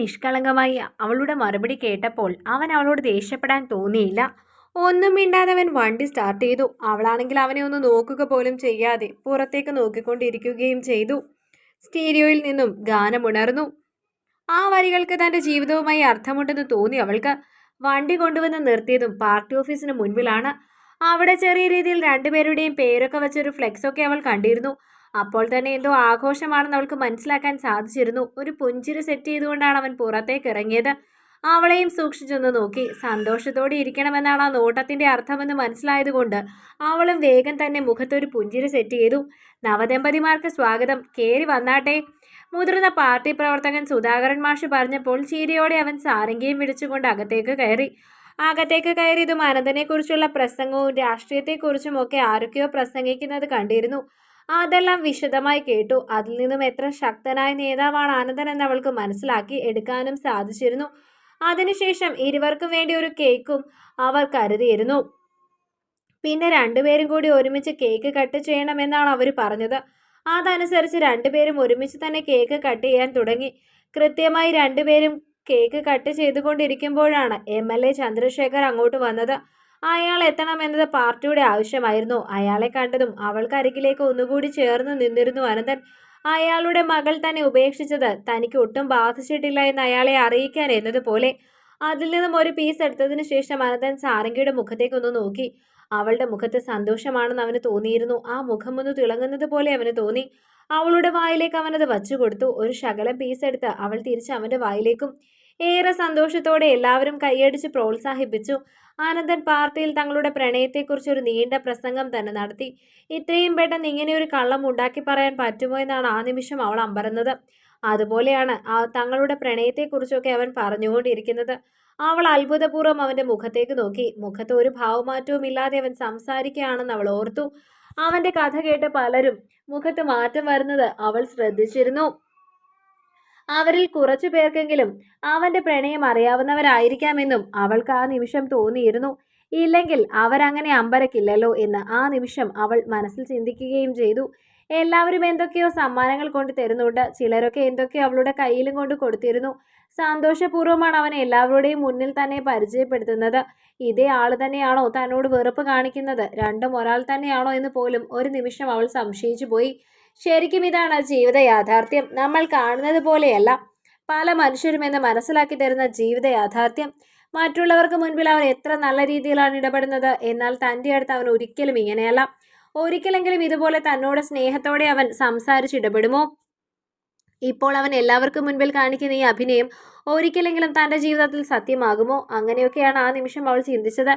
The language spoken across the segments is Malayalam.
നിഷ്കളങ്കമായി അവളുടെ മറുപടി കേട്ടപ്പോൾ അവൻ അവളോട് ദേഷ്യപ്പെടാൻ തോന്നിയില്ല. ഒന്നും മിണ്ടാതെ അവൻ വണ്ടി സ്റ്റാർട്ട് ചെയ്തു. അവളാണെങ്കിൽ അവനെ ഒന്ന് നോക്കുക പോലും ചെയ്യാതെ പുറത്തേക്ക് നോക്കിക്കൊണ്ടിരിക്കുകയും ചെയ്തു. സ്റ്റീരിയോയിൽ നിന്നും ഗാനമുണർന്നു ആ വരികൾക്ക് തന്റെ ജീവിതവുമായി അർത്ഥമുണ്ടെന്ന് തോന്നി അവൾക്ക്. വണ്ടി കൊണ്ടുവന്ന് നിർത്തിയതും പാർട്ടി ഓഫീസിന് മുൻപിലാണ്. അവിടെ ചെറിയ രീതിയിൽ രണ്ടുപേരുടെയും പേരൊക്കെ വെച്ചൊരു ഫ്ലെക്സൊക്കെ അവൾ കണ്ടിരുന്നു. അപ്പോൾ തന്നെ എന്തോ ആഘോഷമാണെന്ന് അവൾക്ക് മനസ്സിലാക്കാൻ സാധിച്ചിരുന്നു. ഒരു പുഞ്ചിരി സെറ്റ് ചെയ്തുകൊണ്ടാണ് അവൻ പുറത്തേക്ക് ഇറങ്ങിയത്. അവളെയും സൂക്ഷിച്ചൊന്ന് നോക്കി. സന്തോഷത്തോടെ ഇരിക്കണമെന്നാണ് ആ നോട്ടത്തിന്റെ അർത്ഥമെന്ന് മനസ്സിലായതുകൊണ്ട് അവളും വേഗം തന്നെ മുഖത്തൊരു പുഞ്ചിരി സെറ്റ് ചെയ്തു. നവദമ്പതിമാർക്ക് സ്വാഗതം. കയറി വന്നാട്ടെ. മുതിർന്ന പാർട്ടി പ്രവർത്തകൻ സുധാകരൻ മാഷ് പറഞ്ഞപ്പോൾ ചിരിയോടെ അവൻ സാരംഗിയും വിളിച്ചുകൊണ്ട് അകത്തേക്ക് കയറി. അകത്തേക്ക് കയറിയതും അനന്തനെക്കുറിച്ചുള്ള പ്രസംഗവും രാഷ്ട്രീയത്തെക്കുറിച്ചും ഒക്കെ ആരൊക്കെയോ പ്രസംഗിക്കുന്നത് കണ്ടിരുന്നു. അതെല്ലാം വിശദമായി കേട്ടു. അതിൽ നിന്നും എത്ര ശക്തനായ നേതാവാണ് ആനന്ദൻ എന്ന് അവൾക്ക് മനസ്സിലാക്കി എടുക്കാനും സാധിച്ചിരുന്നു. അതിനുശേഷം ഇരുവർക്കും വേണ്ടി ഒരു കേക്കും അവർ കരുതിയിരുന്നു. പിന്നെ രണ്ടുപേരും കൂടി ഒരുമിച്ച് കേക്ക് കട്ട് ചെയ്യണമെന്നാണ് അവർ പറഞ്ഞത്. അതനുസരിച്ച് രണ്ടുപേരും ഒരുമിച്ച് തന്നെ കേക്ക് കട്ട് ചെയ്യാൻ തുടങ്ങി. കൃത്യമായി രണ്ടുപേരും കേക്ക് കട്ട് ചെയ്തുകൊണ്ടിരിക്കുമ്പോഴാണ് എം എൽ എ ചന്ദ്രശേഖർ അങ്ങോട്ട് വന്നത്. അയാൾ എത്തണമെന്നത് പാർട്ടിയുടെ ആവശ്യമായിരുന്നു. അയാളെ കണ്ടതും അവൾക്കരികിലേക്ക് ഒന്നുകൂടി ചേർന്ന് നിന്നിരുന്നു അനന്തൻ. അയാളുടെ മകൾ തന്നെ ഉപേക്ഷിച്ചത് തനിക്ക് ഒട്ടും ബാധിച്ചിട്ടില്ല എന്ന് അയാളെ അറിയിക്കാൻ എന്നതുപോലെ. അതിൽ നിന്നും ഒരു പീസ് എടുത്തതിന് ശേഷം അനന്തൻ മുഖത്തേക്ക് ഒന്ന് നോക്കി. അവളുടെ മുഖത്ത് സന്തോഷമാണെന്ന് അവന് തോന്നിയിരുന്നു. ആ മുഖം ഒന്ന് തിളങ്ങുന്നത് പോലെ അവന് തോന്നി. അവളുടെ വായിലേക്ക് അവനത് വച്ചു കൊടുത്തു ഒരു ശകലം പീസ് എടുത്ത് അവൾ തിരിച്ച് അവന്റെ വായിലേക്കും ഏറെ സന്തോഷത്തോടെ എല്ലാവരും കൈയടിച്ച് പ്രോത്സാഹിപ്പിച്ചു. ആനന്ദൻ പാർട്ടിയിൽ തങ്ങളുടെ പ്രണയത്തെക്കുറിച്ച് ഒരു നീണ്ട പ്രസംഗം തന്നെ നടത്തി. ഇത്രയും പെട്ടെന്ന് ഇങ്ങനെ ഒരു കള്ളം ഉണ്ടാക്കി പറയാൻ പറ്റുമോ എന്നാണ് ആ നിമിഷം അവൾ അമ്പരന്നത്. അതുപോലെയാണ് ആ തങ്ങളുടെ പ്രണയത്തെക്കുറിച്ചൊക്കെ അവൻ പറഞ്ഞുകൊണ്ടിരിക്കുന്നത്. അവൾ അത്ഭുതപൂർവം അവന്റെ മുഖത്തേക്ക് നോക്കി. മുഖത്ത് ഒരു ഭാവമാറ്റവും ഇല്ലാതെ അവൻ സംസാരിക്കുകയാണെന്ന് അവൾ ഓർത്തു. അവന്റെ കഥ കേട്ട് പലരും മുഖത്ത് മാറ്റം വരുന്നത് അവൾ ശ്രദ്ധിച്ചിരുന്നു. അവരിൽ കുറച്ചു പേർക്കെങ്കിലും അവന്റെ പ്രണയം അറിയാവുന്നവരായിരിക്കാമെന്നും അവൾക്ക് ആ നിമിഷം തോന്നിയിരുന്നു. ഇല്ലെങ്കിൽ അവരങ്ങനെ അമ്പരക്കില്ലല്ലോ എന്ന് ആ നിമിഷം അവൾ മനസ്സിൽ ചിന്തിക്കുകയും ചെയ്തു. എല്ലാവരും എന്തൊക്കെയോ സമ്മാനങ്ങൾ കൊണ്ട് തരുന്നുണ്ട്. ചിലരൊക്കെ എന്തൊക്കെയോ അവളുടെ കയ്യിലും കൊണ്ട് കൊടുത്തിരുന്നു. സന്തോഷപൂർവമാണ് അവൻ എല്ലാവരുടെയും മുന്നിൽ തന്നെ പരിചയപ്പെടുത്തുന്നത്. ഇതേ ആൾ തന്നെയാണോ തന്നോട് വെറുപ്പ് കാണിക്കുന്നത്? രണ്ടും ഒരാൾ തന്നെയാണോ എന്ന് പോലും ഒരു നിമിഷം അവൾ സംശയിച്ചു പോയി. ശരിക്കും ഇതാണ് ജീവിത യാഥാർത്ഥ്യം നമ്മൾ കാണുന്നത് പോലെയല്ല പല മനുഷ്യരും എന്ന് മനസ്സിലാക്കി തരുന്ന ജീവിത യാഥാർത്ഥ്യം മറ്റുള്ളവർക്ക് മുൻപിൽ അവൻ എത്ര നല്ല രീതിയിലാണ് ഇടപെടുന്നത് എന്നാൽ തന്റെ അടുത്ത് അവൻ ഒരിക്കലും ഇങ്ങനെയല്ല. ഒരിക്കലെങ്കിലും ഇതുപോലെ തന്നോട് സ്നേഹത്തോടെ അവൻ സംസാരിച്ചിടപെടുമോ ഇപ്പോൾ അവൻ എല്ലാവർക്കും മുൻപിൽ കാണിക്കുന്ന ഈ അഭിനയം ഒരിക്കലെങ്കിലും തന്റെ ജീവിതത്തിൽ സത്യമാകുമോ? അങ്ങനെയൊക്കെയാണ് ആ നിമിഷം അവൾ ചിന്തിച്ചത്.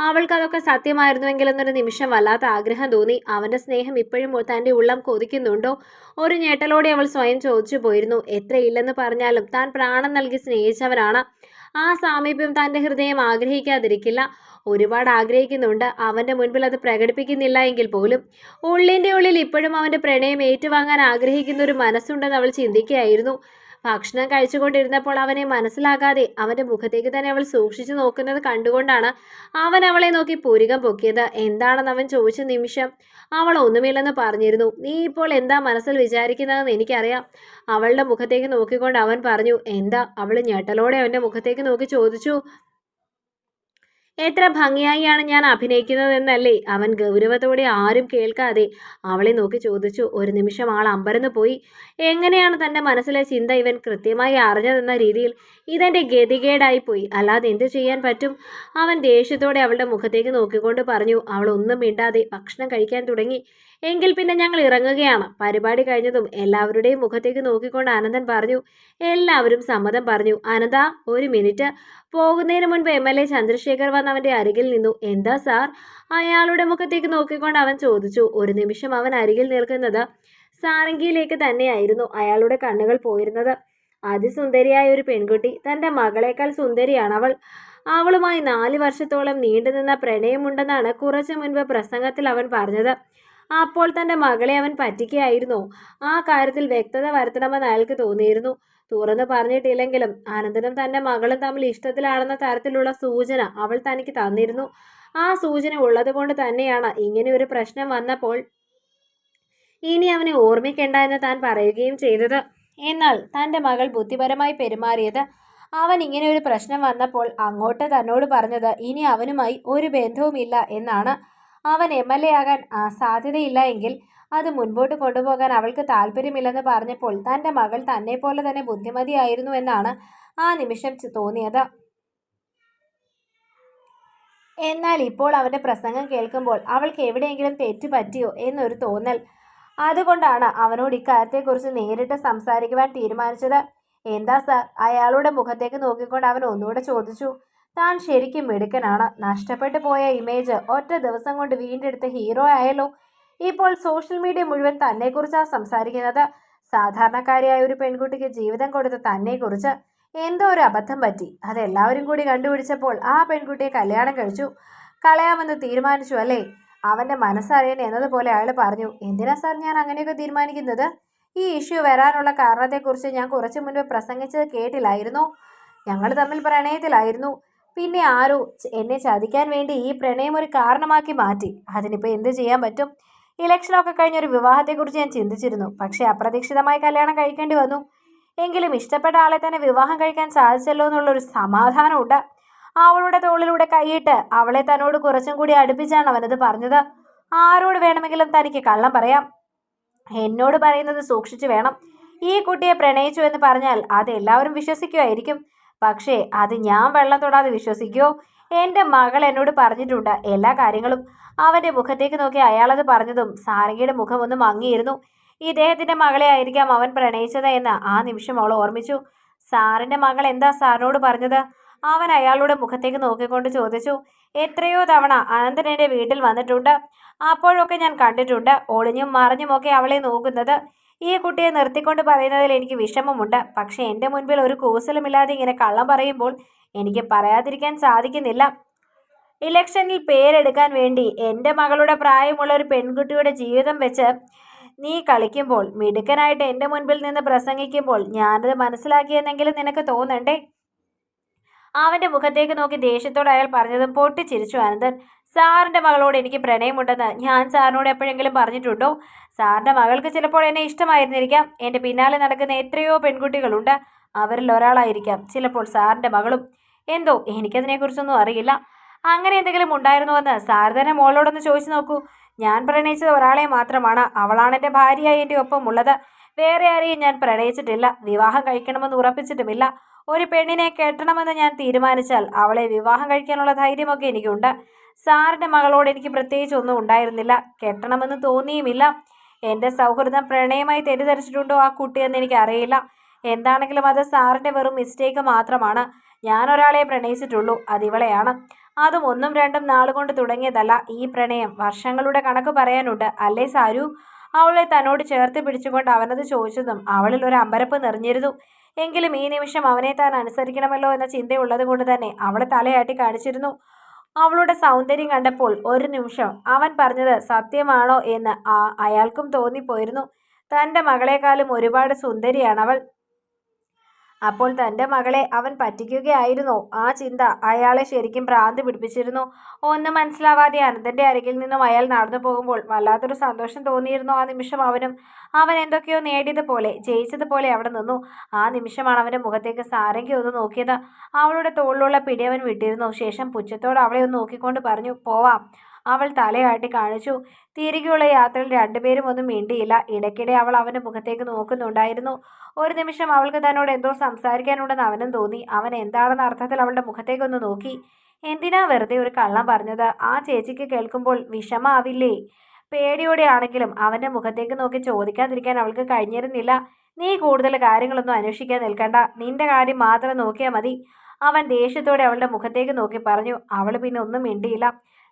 അവൾക്കതൊക്കെ സത്യമായിരുന്നുവെങ്കിൽ എന്നൊരു നിമിഷം വല്ലാത്ത ആഗ്രഹം തോന്നി. അവന്റെ സ്നേഹം ഇപ്പോഴും തന്റെ ഉള്ളം കൊതിക്കുന്നുണ്ടോ? ഒരു ഞെട്ടലോടെ അവൾ സ്വയം ചോദിച്ചു പോയിരുന്നു എത്രയില്ലെന്ന് പറഞ്ഞാലും താൻ പ്രാണം നൽകി സ്നേഹിച്ചവനാണ്. ആ സാമീപ്യം തന്റെ ഹൃദയം ആഗ്രഹിക്കാതിരിക്കില്ല. ഒരുപാട് ആഗ്രഹിക്കുന്നുണ്ട്. അവന്റെ മുൻപിൽ അത് പ്രകടിപ്പിക്കുന്നില്ല എങ്കിൽ പോലും. ഉള്ളിന്റെ ഉള്ളിൽ ഇപ്പോഴും അവന്റെ പ്രണയം ഏറ്റുവാങ്ങാൻ ആഗ്രഹിക്കുന്ന ഒരു മനസ്സുണ്ടെന്ന് അവൾ ചിന്തിക്കുകയായിരുന്നു. ഭക്ഷണം കഴിച്ചുകൊണ്ടിരുന്നപ്പോൾ അവനെ മനസ്സിലാകാതെ അവന്റെ മുഖത്തേക്ക് തന്നെ അവൾ സൂക്ഷിച്ചു നോക്കുന്നത് കണ്ടുകൊണ്ടാണ് അവൻ അവളെ നോക്കി പൂരികം പൊക്കിയത്. എന്താണെന്ന് അവൻ ചോദിച്ച നിമിഷം അവൾ ഒന്നുമില്ലെന്ന് പറഞ്ഞിരുന്നു. നീ ഇപ്പോൾ എന്താ മനസ്സിൽ വിചാരിക്കുന്നതെന്ന് എനിക്കറിയാം. അവളുടെ മുഖത്തേക്ക് നോക്കിക്കൊണ്ട് അവൻ പറഞ്ഞു എന്താ? അവൾ ഞെട്ടലോടെ അവന്റെ മുഖത്തേക്ക് നോക്കി ചോദിച്ചു എത്ര ഭംഗിയായിയാണ് ഞാൻ അഭിനയിക്കുന്നതെന്നല്ലേ? അവൻ ഗൗരവത്തോടെ ആരും കേൾക്കാതെ അവളെ നോക്കി ചോദിച്ചു. ഒരു നിമിഷം ആൾ അമ്പരന്ന് പോയി. എങ്ങനെയാണ് തന്റെ മനസ്സിലെ ചിന്ത ഇവൻ കൃത്യമായി അറിഞ്ഞതെന്ന രീതിയിൽ ഇതെന്റെ ഗതികേടായിപ്പോയി അല്ലാതെ എന്ത് ചെയ്യാൻ പറ്റും? അവൻ ദേഷ്യത്തോടെ അവളുടെ മുഖത്തേക്ക് നോക്കിക്കൊണ്ട് പറഞ്ഞു. അവൾ ഒന്നും മിണ്ടാതെ ഭക്ഷണം കഴിക്കാൻ തുടങ്ങി. എങ്കിൽ പിന്നെ ഞങ്ങൾ ഇറങ്ങുകയാണ്. പരിപാടി കഴിഞ്ഞതും എല്ലാവരുടെയും മുഖത്തേക്ക് നോക്കിക്കൊണ്ട് ആനന്ദൻ പറഞ്ഞു എല്ലാവരും സമ്മതം പറഞ്ഞു. അനന്ത ഒരു മിനിറ്റ്. പോകുന്നതിന് മുൻപ് എം എൽ എ ചന്ദ്രശേഖർ വന്ന് അവന്റെ അരികിൽ നിന്നു. എന്താ സാർ? അയാളുടെ മുഖത്തേക്ക് നോക്കിക്കൊണ്ട് അവൻ ചോദിച്ചു. ഒരു നിമിഷം അവൻ അരികിൽ നിൽക്കുന്നത് സാരംഗിയിലേക്ക് തന്നെയായിരുന്നു അയാളുടെ കണ്ണുകൾ പോയിരുന്നത്. അതിസുന്ദരിയായ ഒരു പെൺകുട്ടി തന്റെ മകളേക്കാൾ സുന്ദരിയാണ് അവൾ. അവളുമായി നാല് വർഷത്തോളം നീണ്ടുനിന്ന പ്രണയമുണ്ടെന്നാണ് കുറച്ചു മുൻപ് പ്രസംഗത്തിൽ അവൻ പറഞ്ഞത്. അപ്പോൾ തന്റെ മകളെ അവൻ പറ്റിക്കുകയായിരുന്നോ ആ കാര്യത്തിൽ വ്യക്തത വരുത്തണമെന്ന് അയാൾക്ക് തോന്നിയിരുന്നു. തുറന്നു പറഞ്ഞിട്ടില്ലെങ്കിലും അനന്തനും തന്റെ മകളും തമ്മിൽ ഇഷ്ടത്തിലാണെന്ന തരത്തിലുള്ള സൂചന അവൾ തനിക്ക് തന്നിരുന്നു. ആ സൂചന ഉള്ളതുകൊണ്ട് തന്നെയാണ് ഇങ്ങനെ ഒരു പ്രശ്നം വന്നപ്പോൾ ഇനി അവനെ ഓർമ്മിക്കേണ്ട എന്ന് താൻ പറയുകയും ചെയ്തത്. എന്നാൽ തന്റെ മകൾ ബുദ്ധിപരമായി പെരുമാറിയത് അവൻ ഇങ്ങനെ ഒരു പ്രശ്നം വന്നപ്പോൾ അങ്ങോട്ട് തന്നോട് പറഞ്ഞത് ഇനി അവനുമായി ഒരു ബന്ധവുമില്ല എന്നാണ്. അവൻ എം എൽ എ ആകാൻ സാധ്യതയില്ല എങ്കിൽ അത് മുൻപോട്ട് കൊണ്ടുപോകാൻ അവൾക്ക് താല്പര്യമില്ലെന്ന് പറഞ്ഞപ്പോൾ തന്റെ മകൾ തന്നെ പോലെ തന്നെ ബുദ്ധിമതിയായിരുന്നു എന്നാണ് ആ നിമിഷം തോന്നിയത്. എന്നാൽ ഇപ്പോൾ അവന്റെ പ്രസംഗം കേൾക്കുമ്പോൾ അവൾക്ക് എവിടെയെങ്കിലും തെറ്റ് പറ്റിയോ എന്നൊരു തോന്നൽ. അതുകൊണ്ടാണ് അവനോട് ഇക്കാര്യത്തെക്കുറിച്ച് നേരിട്ട് സംസാരിക്കുവാൻ തീരുമാനിച്ചത്. എന്താ സർ? അയാളുടെ മുഖത്തേക്ക് നോക്കിക്കൊണ്ട് അവൻ ഒന്നുകൂടെ ചോദിച്ചു. താൻ ശരിക്കും മിടുക്കനാണ്. നഷ്ടപ്പെട്ടു പോയ ഇമേജ് ഒറ്റ ദിവസം കൊണ്ട് വീണ്ടെടുത്ത ഹീറോ ആയല്ലോ. ഇപ്പോൾ സോഷ്യൽ മീഡിയ മുഴുവൻ തന്നെക്കുറിച്ചാണ് സംസാരിക്കുന്നത്. സാധാരണക്കാരിയായ ഒരു പെൺകുട്ടിക്ക് ജീവിതം കൊടുത്ത തന്നെക്കുറിച്ച് എന്തോ ഒരു അബദ്ധം പറ്റി. അതെല്ലാവരും കൂടി കണ്ടുപിടിച്ചപ്പോൾ ആ പെൺകുട്ടിയെ കല്യാണം കഴിച്ചു. കളയാമെന്ന് തീരുമാനിച്ചു അല്ലേ? അവന്റെ മനസ്സറിയണം എന്നതുപോലെ അയാൾ പറഞ്ഞു എന്തിനാ സാർ ഞാൻ അങ്ങനെയൊക്കെ തീരുമാനിക്കുന്നത്? ഈ ഇഷ്യൂ വരാനുള്ള കാരണത്തെക്കുറിച്ച് ഞാൻ കുറച്ചു മുൻപ് പ്രസംഗിച്ചത് കേട്ടില്ലായിരുന്നു. ഞങ്ങൾ തമ്മിൽ പ്രണയത്തിലായിരുന്നു. പിന്നെ ആരോ എന്നെ ചതിക്കാൻ വേണ്ടി ഈ പ്രണയം ഒരു കാരണമാക്കി മാറ്റി. അതിനിപ്പോൾ എന്ത് ചെയ്യാൻ പറ്റും? ഇലക്ഷനൊക്കെ കഴിഞ്ഞ ഒരു വിവാഹത്തെക്കുറിച്ച് ഞാൻ ചിന്തിച്ചിരുന്നു. പക്ഷേ അപ്രതീക്ഷിതമായി കല്യാണം കഴിക്കേണ്ടി വന്നു. എങ്കിലും ഇഷ്ടപ്പെട്ട ആളെ തന്നെ വിവാഹം കഴിക്കാൻ സാധിച്ചല്ലോ എന്നുള്ളൊരു സമാധാനമുണ്ട്. അവളുടെ തോളിലൂടെ കൈയിട്ട് അവളെ തന്നോട് കുറച്ചും കൂടി അടുപ്പിച്ചാണ് അവനത് പറഞ്ഞത്. ആരോട് വേണമെങ്കിലും തനിക്ക് കള്ളം പറയാം. എന്നോട് പറയുന്നത് സൂക്ഷിച്ചു വേണം. ഈ കുട്ടിയെ പ്രണയിച്ചു എന്ന് പറഞ്ഞാൽ അത് എല്ലാവരും വിശ്വസിക്കുമായിരിക്കും. പക്ഷേ അത് ഞാൻ വെള്ളം തൊടാതെ വിശ്വസിക്കുമോ എന്റെ മകൾ എന്നോട് പറഞ്ഞിട്ടുണ്ട് എല്ലാ കാര്യങ്ങളും. അവന്റെ മുഖത്തേക്ക് നോക്കി അയാളത് പറഞ്ഞതും സാരംഗിയുടെ മുഖം ഒന്ന് മങ്ങിയിരുന്നു. ഇദ്ദേഹത്തിന്റെ മകളെ ആയിരിക്കാം അവൻ പ്രണയിച്ചത് എന്ന് ആ നിമിഷം അവൾ ഓർമ്മിച്ചു. സാറിന്റെ മകൾ എന്താ സാറിനോട് പറഞ്ഞത്? അവൻ അയാളുടെ മുഖത്തേക്ക് നോക്കിക്കൊണ്ട് ചോദിച്ചു. എത്രയോ തവണ അനന്തൻ എന്റെ വീട്ടിൽ വന്നിട്ടുണ്ട്. അപ്പോഴൊക്കെ ഞാൻ കണ്ടിട്ടുണ്ട്. ഒളിഞ്ഞും മറിഞ്ഞുമൊക്കെ അവളെ നോക്കുന്നത്. ഈ കുട്ടിയെ നിർത്തിക്കൊണ്ട് പറയുന്നതിൽ എനിക്ക് വിഷമമുണ്ട്. പക്ഷേ എന്റെ മുൻപിൽ ഒരു കൂസലുമില്ലാതെ ഇങ്ങനെ കള്ളം പറയുമ്പോൾ എനിക്ക് പറയാതിരിക്കാൻ സാധിക്കുന്നില്ല. ഇലക്ഷനിൽ പേരെടുക്കാൻ വേണ്ടി എന്റെ മകളുടെ പ്രായമുള്ള ഒരു പെൺകുട്ടിയുടെ ജീവിതം വെച്ച് നീ കളിക്കുമ്പോൾ മിടുക്കനായിട്ട് എന്റെ മുൻപിൽ നിന്ന് പ്രസംഗിക്കുമ്പോൾ ഞാനത് മനസ്സിലാക്കിയെന്നെങ്കിലും നിനക്ക് തോന്നണ്ടേ? അവന്റെ മുഖത്തേക്ക് നോക്കി ദേഷ്യത്തോട് അയാൾ പറഞ്ഞതും പൊട്ടിച്ചിരിച്ചു അനന്തൻ. സാറിന്റെ മകളോട് എനിക്ക് പ്രണയമുണ്ടെന്ന് ഞാൻ സാറിനോട് എപ്പോഴെങ്കിലും പറഞ്ഞിട്ടുണ്ടോ? സാറിന്റെ മകൾക്ക് ചിലപ്പോൾ എന്നെ ഇഷ്ടമായിരുന്നിരിക്കാം. എന്റെ പിന്നാലെ നടക്കുന്ന എത്രയോ പെൺകുട്ടികളുണ്ട്. അവരിൽ ഒരാളായിരിക്കാം. ചിലപ്പോൾ സാറിന്റെ മകളും. എന്തോ എനിക്കതിനെക്കുറിച്ചൊന്നും അറിയില്ല. അങ്ങനെ എന്തെങ്കിലും ഉണ്ടായിരുന്നുവെന്ന് സാർ തന്നെ മോളോടൊന്ന് ചോദിച്ചു നോക്കൂ. ഞാൻ പ്രണയിച്ചത് ഒരാളെ മാത്രമാണ്. അവളാണ് എന്റെ ഭാര്യയായി എന്റെ ഒപ്പം ഉള്ളത്. വേറെ ആരെയും ഞാൻ പ്രണയിച്ചിട്ടില്ല. വിവാഹം കഴിക്കണമെന്ന് ഉറപ്പിച്ചിട്ടുമില്ല. ഒരു പെണ്ണിനെ കെട്ടണമെന്ന് ഞാൻ തീരുമാനിച്ചാൽ അവളെ വിവാഹം കഴിക്കാനുള്ള ധൈര്യമൊക്കെ എനിക്കുണ്ട്. സാറിന്റെ മകളോട് എനിക്ക് പ്രത്യേകിച്ച് ഒന്നും ഉണ്ടായിരുന്നില്ല. കെട്ടണമെന്ന് തോന്നിയുമില്ല. എന്റെ സൗഹൃദം പ്രണയമായി തെറ്റിദ്ധരിച്ചിട്ടുണ്ടോ ആ കുട്ടിയെന്ന് എനിക്കറിയില്ല. എന്താണെങ്കിലും അത് സാറിന്റെ വെറും മിസ്റ്റേക്ക് മാത്രമാണ്. ഞാൻ ഒരാളെ പ്രണയിച്ചിട്ടുള്ളൂ അതിവളെയാണ് അതും ഒന്നും രണ്ടും നാളുകൊണ്ട് തുടങ്ങിയതല്ല ഈ പ്രണയം. വർഷങ്ങളുടെ കണക്ക് പറയാനുണ്ട് അല്ലേ സാരു? അവളെ തന്നോട് ചേർത്ത് പിടിച്ചുകൊണ്ട് അവനത് ചോദിച്ചതും അവളിൽ ഒരു അമ്പരപ്പ് നിറഞ്ഞിരുന്നു. എങ്കിലും ഈ നിമിഷം അവനെ താൻ അനുസരിക്കണമല്ലോ എന്ന ചിന്തയുള്ളത് കൊണ്ട് തന്നെ അവളെ തലയാട്ടി കാണിച്ചിരുന്നു. അവളുടെ സൗന്ദര്യം കണ്ടപ്പോൾ ഒരു നിമിഷം അവൻ പറഞ്ഞത് സത്യമാണോ എന്ന് ആ അയാൾക്കും തോന്നിപ്പോയിരുന്നു. തന്റെ മകളെക്കാളും ഒരുപാട് സുന്ദരിയാണ് അവൾ അപ്പോൾ തന്റെ മകളെ അവൻ പറ്റിക്കുകയായിരുന്നോ. ആ ചിന്ത അയാളെ ശരിക്കും ഭ്രാന്ത് പിടിപ്പിച്ചിരുന്നു. ഒന്നും മനസ്സിലാവാതെ അനന്തന്റെ അരികിൽ നിന്നും അയാൾ നടന്നു പോകുമ്പോൾ വല്ലാത്തൊരു സന്തോഷം തോന്നിയിരുന്നു ആ നിമിഷം അവനും. അവൻ എന്തൊക്കെയോ നേടിയതുപോലെ ജയിച്ചതുപോലെ അവിടെ നിന്നു. ആ നിമിഷമാണ് അവന്റെ മുഖത്തേക്ക് സാരംഗി ഒന്ന് നോക്കിയത്. അവളുടെ തോളിലുള്ള പിടി അവൻ വിട്ടിരുന്നു. ശേഷം പുച്ഛത്തോട് അവളെ ഒന്ന് നോക്കിക്കൊണ്ട് പറഞ്ഞു പോവാം. അവൾ തലയാട്ടി കാണിച്ചു. തിരികെയുള്ള യാത്രയിൽ രണ്ടുപേരും ഒന്നും മിണ്ടിയില്ല. ഇടയ്ക്കിടെ അവൾ അവന്റെ മുഖത്തേക്ക് നോക്കുന്നുണ്ടായിരുന്നു. ഒരു നിമിഷം അവൾക്ക് തന്നോട് എന്തോ സംസാരിക്കാനുണ്ടെന്ന് അവനും തോന്നി. അവൻ എന്താണെന്ന അർത്ഥത്തിൽ അവളുടെ മുഖത്തേക്കൊന്ന് നോക്കി. എന്തിനാ വെറുതെ ഒരു കള്ളം പറഞ്ഞത്? ആ ചേച്ചിക്ക് കേൾക്കുമ്പോൾ വിഷമാവില്ലേ? പേടിയോടെയാണെങ്കിലും അവന്റെ മുഖത്തേക്ക് നോക്കി ചോദിക്കാതിരിക്കാൻ അവൾക്ക് കഴിഞ്ഞിരുന്നില്ല. നീ കൂടുതൽ കാര്യങ്ങളൊന്നും അന്വേഷിക്കാൻ നിൽക്കണ്ട. നിന്റെ കാര്യം മാത്രം നോക്കിയാൽ മതി. അവൻ ദേഷ്യത്തോടെ അവളുടെ മുഖത്തേക്ക് നോക്കി പറഞ്ഞു. അവൾ പിന്നെ ഒന്നും മിണ്ടിയില്ല.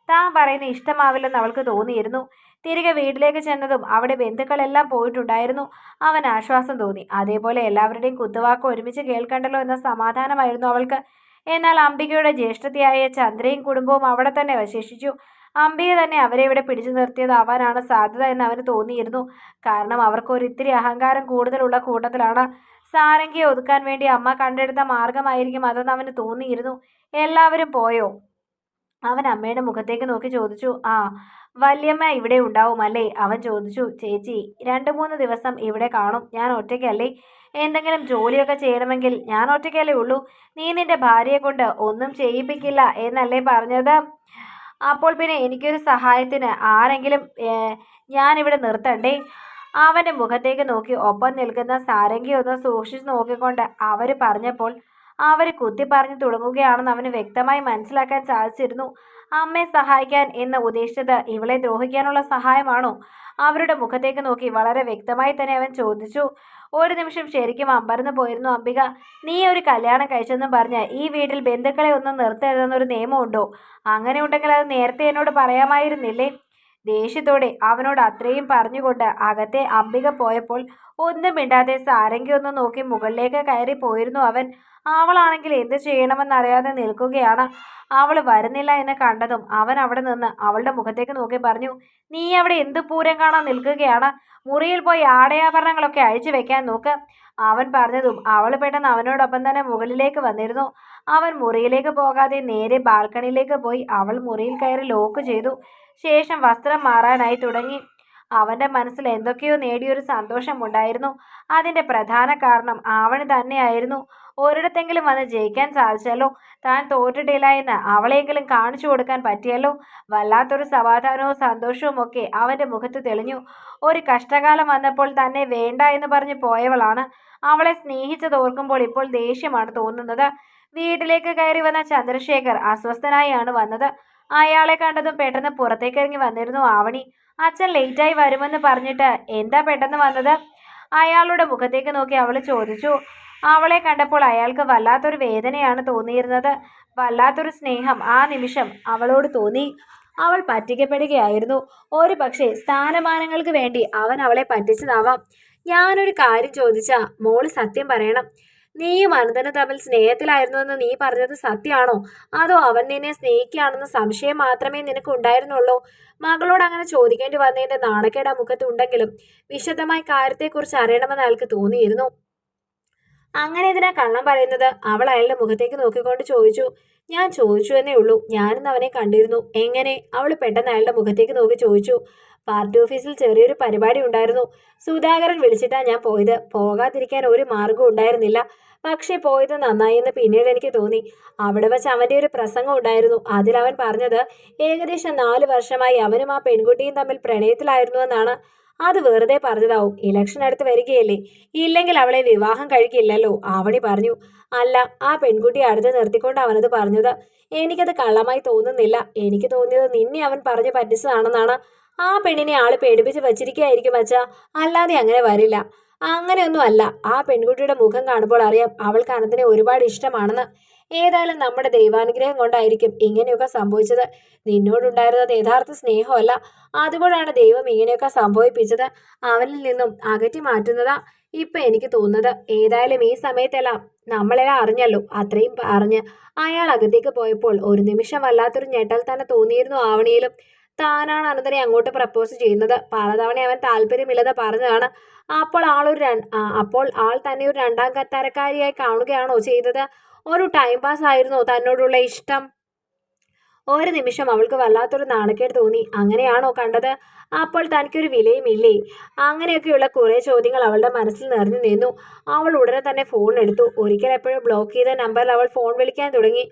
താൻ പറയുന്ന ഇഷ്ടമാവില്ലെന്ന് അവൾക്ക് തോന്നിയിരുന്നു. തിരികെ വീട്ടിലേക്ക് ചെന്നതും അവിടെ ബന്ധുക്കളെല്ലാം പോയിട്ടുണ്ടായിരുന്നു. അവൻ ആശ്വാസം തോന്നി. അതേപോലെ എല്ലാവരുടെയും കുത്തുവാക്ക് ഒരുമിച്ച് കേൾക്കണ്ടല്ലോ എന്ന സമാധാനമായിരുന്നു അവൾക്ക്. എന്നാൽ അംബികയുടെ ജ്യേഷ്ഠത്തിയായ ചന്ദ്രയും കുടുംബവും അവിടെ തന്നെ അവശേഷിച്ചു. അംബിയെ തന്നെ അവരെ ഇവിടെ പിടിച്ചു നിർത്തിയതാവാനാണ് സാധ്യത എന്ന് അവന് തോന്നിയിരുന്നു. കാരണം അവർക്കൊരു ഇത്തിരി അഹങ്കാരം കൂടുതലുള്ള കൂട്ടത്തിലാണ്. സാരംഗിയെ ഒതുക്കാൻ വേണ്ടി അമ്മ കണ്ടെടുത്ത മാർഗമായിരിക്കും അതെന്ന് അവന് തോന്നിയിരുന്നു. എല്ലാവരും പോയോ? അവൻ അമ്മയുടെ മുഖത്തേക്ക് നോക്കി ചോദിച്ചു ആ വല്യമ്മ ഇവിടെ ഉണ്ടാവും അല്ലേ? അവൻ ചോദിച്ചു ചേച്ചി രണ്ട് മൂന്ന് ദിവസം ഇവിടെ കാണും. ഞാൻ ഒറ്റയ്ക്കല്ലേ? എന്തെങ്കിലും ജോലിയൊക്കെ ചെയ്യണമെങ്കിൽ ഞാൻ ഒറ്റയ്ക്കല്ലേ ഉള്ളൂ. നീ നിന്റെ ഭാര്യയെ കൊണ്ട് ഒന്നും ചെയ്യിപ്പിക്കില്ല എന്നല്ലേ പറഞ്ഞത്? അപ്പോൾ പിന്നെ എനിക്കൊരു സഹായത്തിന് ആരെങ്കിലും ഞാനിവിടെ നിർത്തണ്ടേ? അവന്റെ മുഖത്തേക്ക് നോക്കി ഒപ്പം നിൽക്കുന്ന സാരംഗി ഒന്ന് സൂക്ഷിച്ച് നോക്കിക്കൊണ്ട് അവർ പറഞ്ഞപ്പോൾ അവർ കുത്തി പറഞ്ഞു തുടങ്ങുകയാണെന്ന് അവന് വ്യക്തമായി മനസ്സിലാക്കാൻ സാധിച്ചിരുന്നു. അമ്മയെ സഹായിക്കാൻ എന്ന് ഉദ്ദേശിച്ചത് ഇവളെ ദ്രോഹിക്കാനുള്ള സഹായമാണോ? അവരുടെ മുഖത്തേക്ക് നോക്കി വളരെ വ്യക്തമായി തന്നെ അവൻ ചോദിച്ചു. ഒരു നിമിഷം ശരിക്കും അമ്പരന്ന് പോയിരുന്നു അംബിക. നീ ഒരു കല്യാണം കഴിച്ചെന്നും പറഞ്ഞ് ഈ വീട്ടിൽ ബന്ധുക്കളെ ഒന്നും നിർത്തരുതെന്നൊരു നിയമമുണ്ടോ? അങ്ങനെ ഉണ്ടെങ്കിൽ അത് നേരത്തെ എന്നോട് പറയാമായിരുന്നില്ലേ? ദേഷ്യത്തോടെ അവനോട് അത്രയും പറഞ്ഞുകൊണ്ട് അകത്തെ അംബിക പോയപ്പോൾ ഒന്നും മിണ്ടാതെ സാരംഗി ഒന്ന് നോക്കി മുകളിലേക്ക് കയറി പോയിരുന്നു അവൻ. അവളാണെങ്കിൽ എന്ത് ചെയ്യണമെന്നറിയാതെ നിൽക്കുകയാണ്. അവൾ വരുന്നില്ല എന്ന് കണ്ടതും അവൻ അവിടെ നിന്ന് അവളുടെ മുഖത്തേക്ക് നോക്കി പറഞ്ഞു നീ അവിടെ എന്ത് പൂരം കാണാൻ നിൽക്കുകയാണ്? മുറിയിൽ പോയി ആടയാഭരണങ്ങളൊക്കെ അഴിച്ചു വെക്കാൻ നോക്ക്. അവൻ പറഞ്ഞതും അവൾ പെട്ടെന്ന് അവനോടൊപ്പം തന്നെ മുകളിലേക്ക് വന്നിരുന്നു. അവൻ മുറിയിലേക്ക് പോകാതെ നേരെ ബാൽക്കണിയിലേക്ക് പോയി അവൾ മുറിയിൽ കയറി ലോക്ക് ചെയ്തു. ശേഷം വസ്ത്രം മാറാനായി തുടങ്ങി. അവന്റെ മനസ്സിൽ എന്തൊക്കെയോ നേടിയൊരു സന്തോഷമുണ്ടായിരുന്നു. അതിന്റെ പ്രധാന കാരണം ആവണി തന്നെയായിരുന്നു. ഒരിടത്തെങ്കിലും വന്ന് ജയിക്കാൻ സാധിച്ചല്ലോ താൻ തോറ്റിട്ടില്ല എന്ന് അവളെയെങ്കിലും കാണിച്ചു കൊടുക്കാൻ പറ്റിയല്ലോ വല്ലാത്തൊരു സമാധാനവും സന്തോഷവും ഒക്കെ അവന്റെ മുഖത്ത് തെളിഞ്ഞു. ഒരു കഷ്ടകാലം വന്നപ്പോൾ തന്നെ വേണ്ട എന്ന് പറഞ്ഞ് പോയവളാണ്. അവളെ സ്നേഹിച്ചത് ഓർക്കുമ്പോൾ ഇപ്പോൾ ദേഷ്യമാണ് തോന്നുന്നത്. വീട്ടിലേക്ക് കയറി വന്ന ചന്ദ്രശേഖർ അസ്വസ്ഥനായാണ് വന്നത്. അയാളെ കണ്ടതും പെട്ടെന്ന് പുറത്തേക്ക് ഇറങ്ങി വന്നിരുന്നു ആവണി. അച്ഛൻ ലേറ്റായി വരുമെന്ന് പറഞ്ഞിട്ട് എന്താ പെട്ടെന്ന് വന്നത്? അയാളുടെ മുഖത്തേക്ക് നോക്കി അവൾ ചോദിച്ചു. അവളെ കണ്ടപ്പോൾ അയാൾക്ക് വല്ലാത്തൊരു വേദനയാണ് തോന്നിയിരുന്നത്. വല്ലാത്തൊരു സ്നേഹം ആ നിമിഷം അവളോട് തോന്നി. അവൾ പറ്റിക്കപ്പെടുകയായിരുന്നു. ഒരു പക്ഷേ സ്ഥാനമാനങ്ങൾക്ക് വേണ്ടി അവൻ അവളെ പറ്റിച്ചതാവാം. ഞാനൊരു കാര്യം ചോദിച്ചാൽ മോൾ സത്യം പറയണം. നീയും അനന്തനും തമ്മിൽ സ്നേഹത്തിലായിരുന്നുവെന്ന് നീ പറഞ്ഞത് സത്യമാണോ? അതോ അവൻ നിന്നെ സ്നേഹിക്കുകയാണെന്ന സംശയം മാത്രമേ നിനക്ക് ഉണ്ടായിരുന്നുള്ളൂ? മകളോട് അങ്ങനെ ചോദിക്കേണ്ടി വന്നതിന്റെ നാണക്കേട് ആ മുഖത്തുണ്ടെങ്കിലും വിശദമായി കാര്യത്തെക്കുറിച്ച് അറിയണമെന്ന് അയാൾക്ക് തോന്നിയിരുന്നു. അങ്ങനെ ഇതിനാ കള്ളം പറയുന്നത്? അവൾ അയാളുടെ മുഖത്തേക്ക് നോക്കിക്കൊണ്ട് ചോദിച്ചു. ഞാൻ ചോദിച്ചു എന്നേ ഉള്ളൂ. ഞാനിന്ന് അവനെ കണ്ടിരുന്നു. എങ്ങനെ? അവൾ പെട്ടെന്ന് അയാളുടെ മുഖത്തേക്ക് നോക്കി ചോദിച്ചു. പാർട്ടി ഓഫീസിൽ ചെറിയൊരു പരിപാടി ഉണ്ടായിരുന്നു. സുധാകരൻ വിളിച്ചിട്ടാ ഞാൻ പോയത്. പോകാതിരിക്കാൻ ഒരു മാർഗവും ഉണ്ടായിരുന്നില്ല. പക്ഷേ പോയത് നന്നായി എന്ന് പിന്നീട് എനിക്ക് തോന്നി. അവിടെ വെച്ച് അവന്റെ ഒരു പ്രസംഗം ഉണ്ടായിരുന്നു. അതിൽ അവൻ പറഞ്ഞത് ഏകദേശം നാല് വർഷമായി അവനും ആ പെൺകുട്ടിയും തമ്മിൽ പ്രണയത്തിലായിരുന്നു എന്നാണ്. അത് വെറുതെ പറഞ്ഞതാവും. ഇലക്ഷൻ അടുത്ത് വരികയല്ലേ. ഇല്ലെങ്കിൽ അവളെ വിവാഹം കഴിക്കില്ലല്ലോ. ആവണി പറഞ്ഞു. അല്ല ആ പെൺകുട്ടി അടുത്ത് നിർത്തിക്കൊണ്ട് അവനത് പറഞ്ഞത്. എനിക്കത് കള്ളമായി തോന്നുന്നില്ല. എനിക്ക് തോന്നിയത് നിന്നെ അവൻ പറഞ്ഞു പറ്റിച്ചതാണെന്നാണ്. ആ പെണ്ണിനെ ആൾ പേടിപ്പിച്ച് വച്ചിരിക്കുകയായിരിക്കും അച്ഛ. അല്ലാതെ അങ്ങനെ വരില്ല. അങ്ങനെയൊന്നും അല്ല. ആ പെൺകുട്ടിയുടെ മുഖം കാണുമ്പോൾ അറിയാം അവൾക്ക് അനന്തിനെ ഒരുപാട് ഇഷ്ടമാണെന്ന്. ഏതായാലും നമ്മുടെ ദൈവാനുഗ്രഹം കൊണ്ടായിരിക്കും ഇങ്ങനെയൊക്കെ സംഭവിച്ചത്. നിന്നോടുണ്ടായിരുന്നത് യഥാർത്ഥ സ്നേഹമല്ല. അതുകൊണ്ടാണ് ദൈവം ഇങ്ങനെയൊക്കെ സംഭവിപ്പിച്ചത്. അവനിൽ നിന്നും അകറ്റി മാറ്റുന്നതാ ഇപ്പൊ എനിക്ക് തോന്നുന്നത്. ഏതായാലും ഈ സമയത്തെല്ലാം നമ്മളെല്ലാം അറിഞ്ഞല്ലോ. അത്രയും അറിഞ്ഞ് അയാൾ അകത്തേക്ക് പോയപ്പോൾ ഒരു നിമിഷം വല്ലാത്തൊരു ഞെട്ടൽ തന്നെ തോന്നിയിരുന്നു ആവണിയിലും. താനാണ് അനന്തനെ അങ്ങോട്ട് പ്രപ്പോസ് ചെയ്യുന്നത്. പലതവണ അവൻ താല്പര്യമില്ലെന്ന് പറഞ്ഞതാണ്. അപ്പോൾ ആളൊരു അപ്പോൾ ആൾ തന്നെ ഒരു രണ്ടാം കത്താരക്കാരിയായി കാണുകയാണോ ചെയ്തത്? ഒരു ടൈം പാസ് ആയിരുന്നോ തന്നോടുള്ള ഇഷ്ടം? ഒരു നിമിഷം അവൾക്ക് വല്ലാത്തൊരു നാണക്കേട് തോന്നി. അങ്ങനെയാണോ കണ്ടത്? അപ്പോൾ തനിക്കൊരു വിലയുമില്ലേ? അങ്ങനെയൊക്കെയുള്ള കുറേ ചോദ്യങ്ങൾ അവളുടെ മനസ്സിൽ നിറഞ്ഞു നിന്നു. അവൾ ഉടനെ തന്നെ ഫോൺ എടുത്തു. ഒരിക്കൽ എപ്പോഴും ബ്ലോക്ക് ചെയ്ത നമ്പറിൽ അവൾ ഫോൺ വിളിക്കാൻ തുടങ്ങി.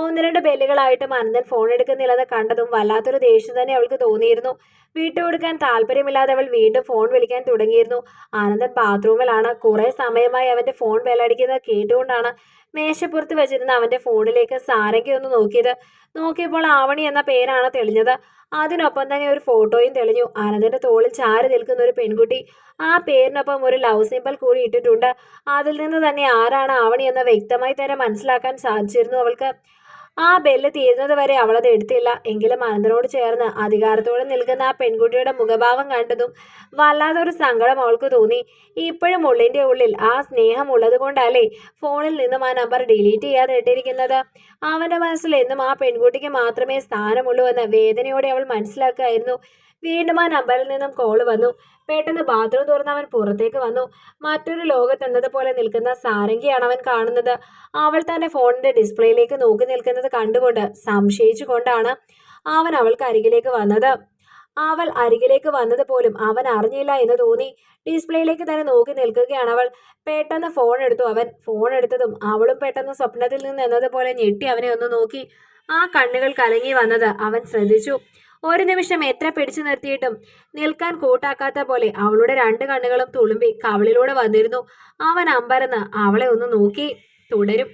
ഒന്ന് രണ്ട് ബെല്ലുകളായിട്ട് അനന്തൻ ഫോൺ എടുക്കുന്നില്ലെന്ന് കണ്ടതും വല്ലാത്തൊരു ദേഷ്യം തന്നെ അവൾക്ക് തോന്നിയിരുന്നു. വീട്ടു കൊടുക്കാൻ താല്പര്യമില്ലാതെ അവൾ വീണ്ടും ഫോൺ വിളിക്കാൻ തുടങ്ങിയിരുന്നു. ആനന്ദൻ ബാത്റൂമിലാണ് കുറേ സമയമായി അവന്റെ ഫോൺ ബെല്ലടിക്കുന്നത് കേട്ടുകൊണ്ടാണ് മേശപ്പുറത്ത് വെച്ചിരുന്ന അവന്റെ ഫോണിലേക്ക് സാരംഗി ഒന്ന് നോക്കിയത്. നോക്കിയപ്പോൾ ആവണി എന്ന പേരാണ് തെളിഞ്ഞത്. അതിനൊപ്പം തന്നെ ഒരു ഫോട്ടോയും തെളിഞ്ഞു. ആനന്ദന്റെ തോളിൽ ചാരി നിൽക്കുന്ന ഒരു പെൺകുട്ടി. ആ പേരിനൊപ്പം ഒരു ലവ് സിമ്പിൾ കൂടി ഇട്ടിട്ടുണ്ട്. അതിൽ നിന്ന് തന്നെ ആരാണ് ആവണി എന്ന് വ്യക്തമായി തന്നെ മനസ്സിലാക്കാൻ സാധിച്ചിരുന്നു അവൾക്ക്. ആ ബെല്ല് തീരുന്നത് വരെ അവളത് എടുത്തില്ല. എങ്കിലും അനന്തനോട് ചേർന്ന് അധികാരത്തോടെ നിൽക്കുന്ന ആ പെൺകുട്ടിയുടെ മുഖഭാവം കണ്ടതും വല്ലാതൊരു സങ്കടം അവൾക്ക് തോന്നി. ഇപ്പോഴും ഉള്ളിന്റെ ഉള്ളിൽ ആ സ്നേഹം ഉള്ളത് കൊണ്ടല്ലേ ഫോണിൽ നിന്നും ആ നമ്പർ ഡിലീറ്റ് ചെയ്യാതെ ഇട്ടിരിക്കുന്നത്? അവന്റെ മനസ്സിൽ എന്നും ആ പെൺകുട്ടിക്ക് മാത്രമേ സ്ഥാനമുള്ളൂ എന്ന് വേദനയോടെ അവൾ മനസ്സിലാക്കുകയായിരുന്നു. വീണ്ടും ആ നമ്പറിൽ നിന്നും കോൾ വന്നു. പെട്ടെന്ന് ബാത്റൂം തുറന്ന് അവൻ പുറത്തേക്ക് വന്നു. മറ്റൊരു ലോകത്തെന്നതുപോലെ നിൽക്കുന്ന സാരംഗിയാണ് അവൻ കാണുന്നത്. അവൾ തന്റെ ഫോണിന്റെ ഡിസ്പ്ലേയിലേക്ക് നോക്കി നിൽക്കുന്നത് കണ്ടുകൊണ്ട് സംശയിച്ചുകൊണ്ടാണ് അവൻ അവൾക്ക് അരികിലേക്ക് വന്നത്. അവൾ അരികിലേക്ക് വന്നത് പോലും അവൻ അറിഞ്ഞില്ല എന്ന് തോന്നി. ഡിസ്പ്ലേയിലേക്ക് തന്നെ നോക്കി നിൽക്കുകയാണ് അവൾ. പെട്ടെന്ന് ഫോൺ എടുത്തു അവൻ. ഫോൺ എടുത്തതും അവളും പെട്ടെന്ന് സ്വപ്നത്തിൽ നിന്ന് എന്നതുപോലെ ഞെട്ടി അവനെ ഒന്ന് നോക്കി. ആ കണ്ണുകൾ കലങ്ങി വന്നത് അവൻ ശ്രദ്ധിച്ചു. ഒരു നിമിഷം എത്ര പിടിച്ചു നിർത്തിയിട്ടും നിൽക്കാൻ കൂട്ടാക്കാത്ത പോലെ അവളുടെ രണ്ട് കണ്ണുകളും തുളുമ്പി കവളിലൂടെ വന്നിരുന്നു. അവൻ അമ്പരന്ന് അവളെ ഒന്ന് നോക്കി തുടരും.